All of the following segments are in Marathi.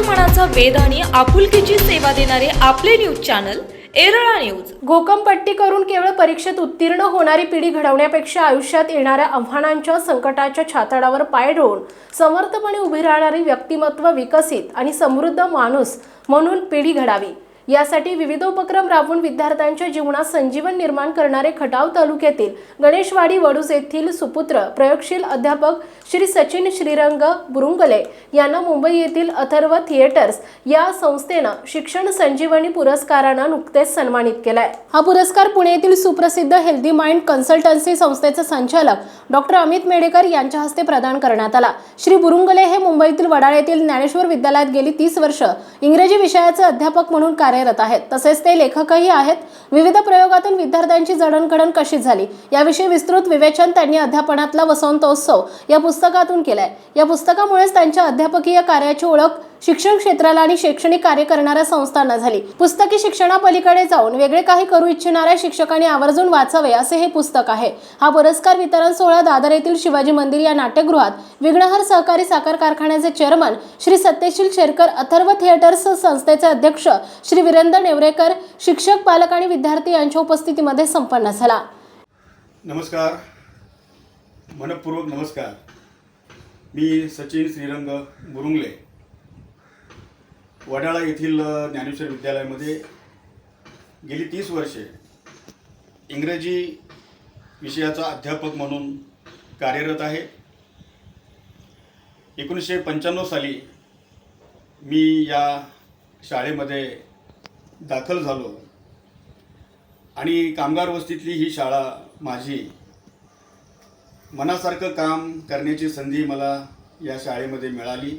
मनाचा वेद आणि आपुलकीची सेवा देणारे आपले न्यूज चॅनल एरळा न्यूज. घोकमपट्टी करून केवळ परीक्षेत उत्तीर्ण होणारी पिढी घडवण्यापेक्षा आयुष्यात येणाऱ्या आव्हानांच्या संकटाच्या छातडावर पाय ढोळून समर्थपणे उभी राहणारी व्यक्तिमत्व विकसित आणि समृद्ध माणूस म्हणून पिढी घडावी. यासाठी विविध उपक्रम राबवून विद्यार्थ्यांच्या जीवनात संजीवन निर्माण करणारे खटाव तालुक्यातील गणेशवाडी वडूज येथील सुपुत्र प्रयोगशील अध्यापक श्री सचिन श्रीरंग बुरुंगले यांना मुंबई येथील अथर्व थिएटर्स या संस्थेनं शिक्षण संजीवनी पुरस्कारानं नुकतेच सन्मानित केलाय. हा पुरस्कार पुणे येथील सुप्रसिद्ध हेल्दी माइंड कन्सल्टन्सी संस्थेचे संचालक डॉक्टर अमित मेडेकर यांच्या हस्ते प्रदान करण्यात आला. श्री बुरुंगले हे मुंबईतील वडाळ येथील ज्ञानेश्वर विद्यालयात गेली तीस वर्ष इंग्रजी विषयाचे अध्यापक म्हणून कार्यरत आहेत. तसेच ते लेखकही आहेत. विविध प्रयोगातून विद्यार्थ्यांची जडणघडण कशी झाली याविषयी विस्तृत विवेचन त्यांनी अध्यापनातला वसंतोत्सव या पुस्तकातून केलाय. या पुस्तकामुळेच त्यांच्या अध्यापकीय कार्याची ओळख शिक्षण क्षेत्राला आणि शैक्षणिक कार्य करणाऱ्या संस्थांना झाली. पुस्तकी शिक्षणापलीकडे जाऊन वेगळे काही करू इच्छिणाऱ्या शिक्षकांनी आवर्जून वाचावे असे हे पुस्तक आहे. हा पुरस्कार वितरण सोहळा दादर येथील शिवाजी मंदिर या नाट्यगृहात विघ्नहर सहकारी साखर कारखान्याचे चेअरमन श्री सत्यशील शेरकर अथर्व थिएटर्स संस्थेचे अध्यक्ष श्री वीरेंद्र नेवरेकर शिक्षक पालक आणि विद्यार्थी यांच्या उपस्थितीमध्ये संपन्न झाला. नमस्कार. मनपूर्वक नमस्कार. मी सचिन श्रीरंग बुरुंगले. वडाळा येथील ज्ञानेश्वर विद्यालयामध्ये गेली तीस वर्षे इंग्रजी विषयाचा अध्यापक म्हणून कार्यरत आहे. एकोणीसशे पंच्याण्णव साली मी या शाळेमध्ये दाखल झालो आणि कामगार वस्तीतली ही शाळा माझी. मनासारखं काम करण्याची संधी मला या शाळेमध्ये मिळाली.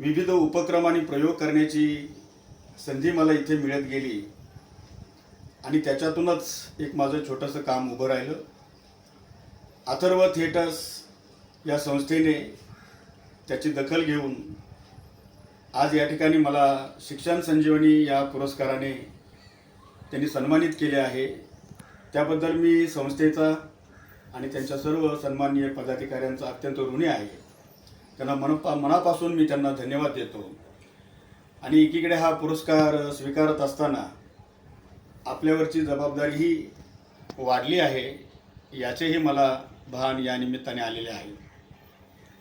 विविध उपक्रम आणि प्रयोग करण्याची संधी मला इथे मिळत गेली. आणि त्याच्यातूनच एक माझं छोटंसं काम उभं राहिलं. अथर्व थिएटर्स या संस्थेने त्याची दखल घेऊन आज या ठिकाणी मला शिक्षण संजीवनी या पुरस्काराने त्यांनी सन्मानित केले आहे. त्याबद्दल मी संस्थेचा आणि त्यांच्या सर्व सन्माननीय पदाधिकाऱ्यांचा अत्यंत ऋणी आहे. त्यांना मनपा मनापासून मी त्यांना धन्यवाद देतो. आणि एकीकडे हा पुरस्कार स्वीकारत असताना आपल्यावरची जबाबदारीही वाढली आहे याचेही मला भान या निमित्ताने आलेले आहे.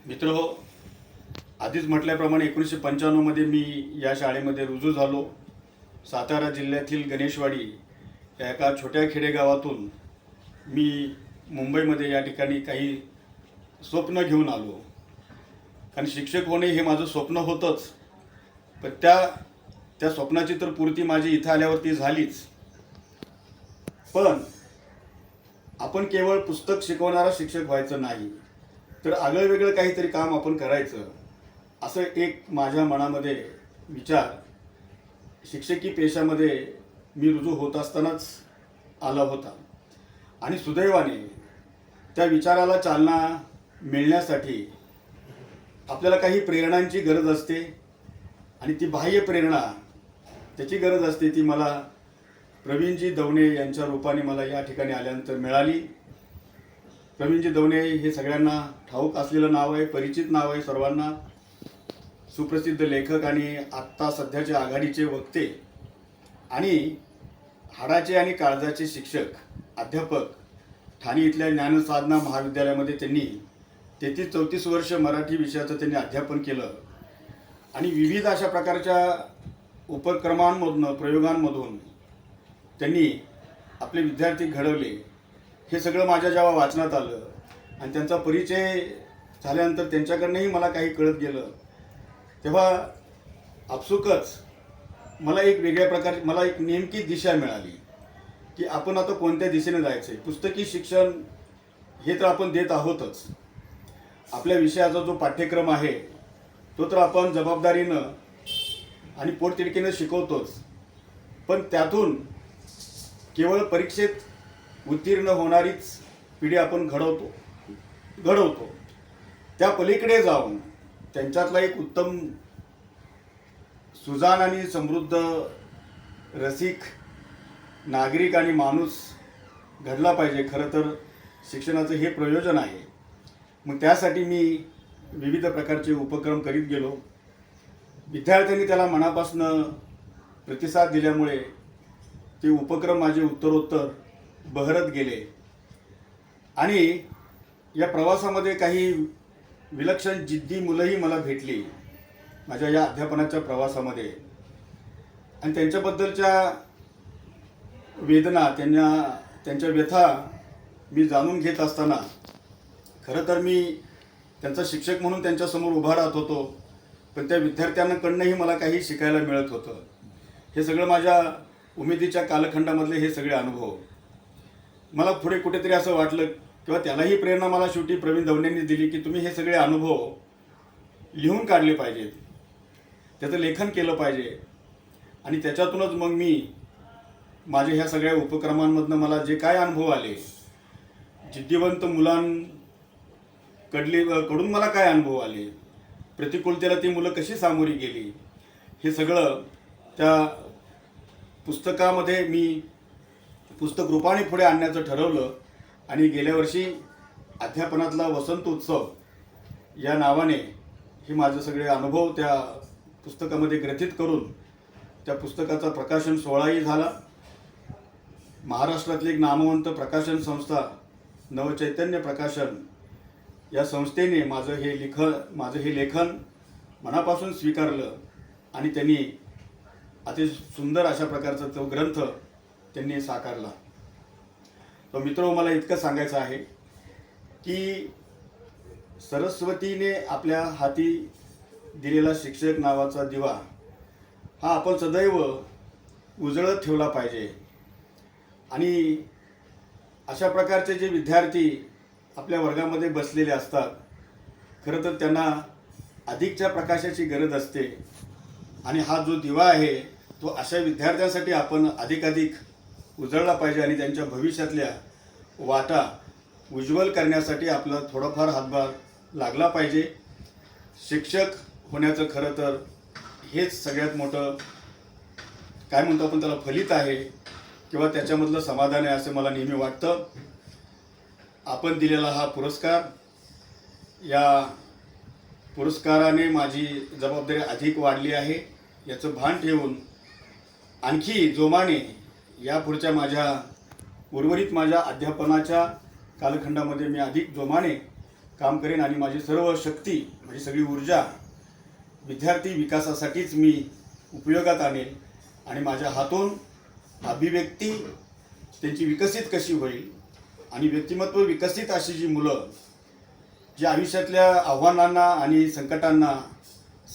मित्र हो आधीच म्हटल्याप्रमाणे एकोणीसशे पंच्याण्णवमध्ये मी या शाळेमध्ये रुजू झालो. सातारा जिल्ह्यातील गणेशवाडी या एका छोट्या खेडेगावातून मी मुंबईमध्ये या ठिकाणी काही स्वप्न घेऊन आलो. कारण शिक्षक होणे हे माझं स्वप्न होतंच. पण त्या त्या स्वप्नाची तर पूर्ती माझी इथं आल्यावरती झालीच. पण आपण केवळ पुस्तक शिकवणारा शिक्षक व्हायचं नाही तर आगळं वेगळं काहीतरी काम आपण करायचं असं एक माझ्या मनामध्ये विचार शिक्षकी पेशामध्ये मी रुजू होत असतानाच आला होता. आणि सुदैवाने त्या विचाराला चालना मिळण्यासाठी आपल्याला काही प्रेरणांची गरज असते आणि ती बाह्य प्रेरणा त्याची गरज असते ती मला प्रवीणजी दवणे यांच्या रूपाने मला या ठिकाणी आल्यानंतर मिळाली. प्रवीणजी दवणे हे सगळ्यांना ठाऊक असलेलं नाव आहे परिचित नाव आहे सर्वांना. सुप्रसिद्ध लेखक आणि आत्ता सध्याचे आघाडीचे वक्ते आणि हाडाचे आणि काळजाचे शिक्षक अध्यापक ठाणे इथल्या ज्ञानसाधना महाविद्यालयामध्ये त्यांनी तेहतीस चौतीस वर्ष मराठी विषयाचं त्यांनी अध्यापन केलं. आणि विविध अशा प्रकारच्या उपक्रमांमधून प्रयोगांमधून त्यांनी आपले विद्यार्थी घडवले. हे सगळं माझ्या जेव्हा वाचनात आलं आणि त्यांचा परिचय झाल्यानंतर त्यांच्याकडनंही मला काही कळत गेलं तेव्हा आपसुकच मला एक वेगळ्या प्रकारची मला एक नेमकी दिशा मिळाली की आपण आता कोणत्या दिशेने जायचं आहे पुस्तकी शिक्षण हे तर आपण देत आहोतच. आपल्या विषयाचा जो पाठ्यक्रम आहे तो तर आपण जबाबदारीनं आणि पोटतिडकीनं शिकवतोच. पण त्यातून केवळ परीक्षेत उत्तीर्ण होणारीच पिढी आपण घडवतो घडवतो. त्या पलीकडे जाऊन त्यांच्यातला एक उत्तम सुजान आणि समृद्ध रसिक नागरिक आणि माणूस घडला पाहिजे. खरं तर शिक्षणाचं हे प्रयोजन आहे. मग त्यासाठी मी विविध प्रकारचे उपक्रम करीत गेलो. विद्यार्थ्यांनी त्याला मनापासून प्रतिसाद दिल्यामुळे ते उपक्रम माझे उत्तरोत्तर बहरत गेले. आणि या प्रवासामध्ये काही विलक्षण जिद्दी मुलंही मला भेटली माझ्या या अध्यापनाच्या प्रवासामध्ये. आणि त्यांच्याबद्दलच्या वेदना त्यांना त्यांच्या व्यथा मी जाणून घेत असताना खरं तर मी त्यांचा शिक्षक म्हणून त्यांच्यासमोर उभा राहत होतो पण त्या विद्यार्थ्यांकडनंही मला काही शिकायला मिळत होतं. हे सगळं माझ्या उमेदीच्या कालखंडामधले हे सगळे अनुभव. मला पुढे कुठेतरी असं वाटलं किंवा त्यालाही प्रेरणा मला शेवटी प्रवीण दवण्यांनी दिली की तुम्ही हे सगळे अनुभव लिहून काढले पाहिजेत. त्याचं लेखन केलं पाहिजे. आणि त्याच्यातूनच मग मी माझ्या ह्या सगळ्या उपक्रमांमधनं मला जे काय अनुभव आले जिद्दीवंत मुलां कडली कडून मला काय अनुभव आले? प्रतिकूलतेला ती मुलं कशी सामोरी गेली? हे सगळं त्या पुस्तकामध्ये मी पुस्तक रूपाने पुढे आणण्याचं ठरवलं आणि गेल्या वर्षी अध्यापनातला वसंत उत्सव या नावाने हे माझे सगळे अनुभव त्या पुस्तकामध्ये ग्रथित करून त्या पुस्तकाचा प्रकाशन सोहळाही झाला. महाराष्ट्रातली एक नामवंत प्रकाशन संस्था नवचैतन्य प्रकाशन या संस्थेने माझं हे लिखण माझं हे लेखन मनापासून स्वीकारलं आणि त्यांनी अति सुंदर अशा प्रकारचा तो ग्रंथ त्यांनी साकारला. तो मित्र मला इतकं सांगायचं आहे की सरस्वतीने आपल्या हाती दिलेला शिक्षक नावाचा दिवा हा आपण सदैव उजळत ठेवला पाहिजे. आणि अशा प्रकारचे जे विद्यार्थी आपल्या वर्गामध्ये बसलेले असतात. खरं तर त्यांना अधिकच्या प्रकाशाची गरज असते. आणि हा जो दिवा आहे तो अशा विद्यार्थ्यांसाठी आपण अधिकाधिक उजळला पाहिजे आणि त्यांच्या भविष्यातल्या वाटा उज्ज्वल करण्यासाठी आपला थोडाफार हातभार लागला पाहिजे. शिक्षक होण्याचं खरं तर हेच सगळ्यात मोठं काय म्हणतो आपण त्याला फलित आहे किंवा त्याच्यामधलं समाधान आहे असं मला नेहमी वाटतं. आपण दिलेला हा पुरस्कार. या पुरस्काराने माझी जबाबदारी अधिक वाढली आहे. याचं भान ठेवून आणखी जोमाने या पुढच्या माझ्या उर्वरित माझ्या अध्यापनाच्या कालखंडामध्ये मी अधिक जोमाने काम करेन आणि माझी सर्व शक्ती माझी सगळी ऊर्जा विद्यार्थी विकासासाठीच मी उपयोगात आणेन आणि माझ्या हातून अभिव्यक्ती त्यांची विकसित कशी होईल आणि व्यक्तिमत्व विकसित अशी जी मुलं जी आयुष्यातल्या आव्हानांना आणि संकटांना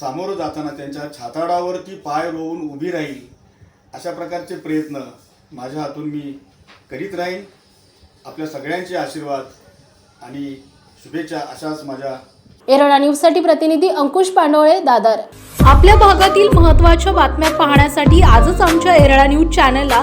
सामोरं जाताना त्यांच्या छाताडावरती पाय रोवून उभी राहील अशा प्रकारचे प्रयत्न माझ्या हातून मी करीत राहीन. आपल्या सगळ्यांचे आशीर्वाद आणि शुभेच्छा अशाच माझ्या एरळा न्यूजसाठी प्रतिनिधी अंकुश पांडवळे दादर. आपल्या भागातील महत्त्वाच्या बातम्या पाहण्यासाठी आजच आमच्या एरळा न्यूज चॅनलला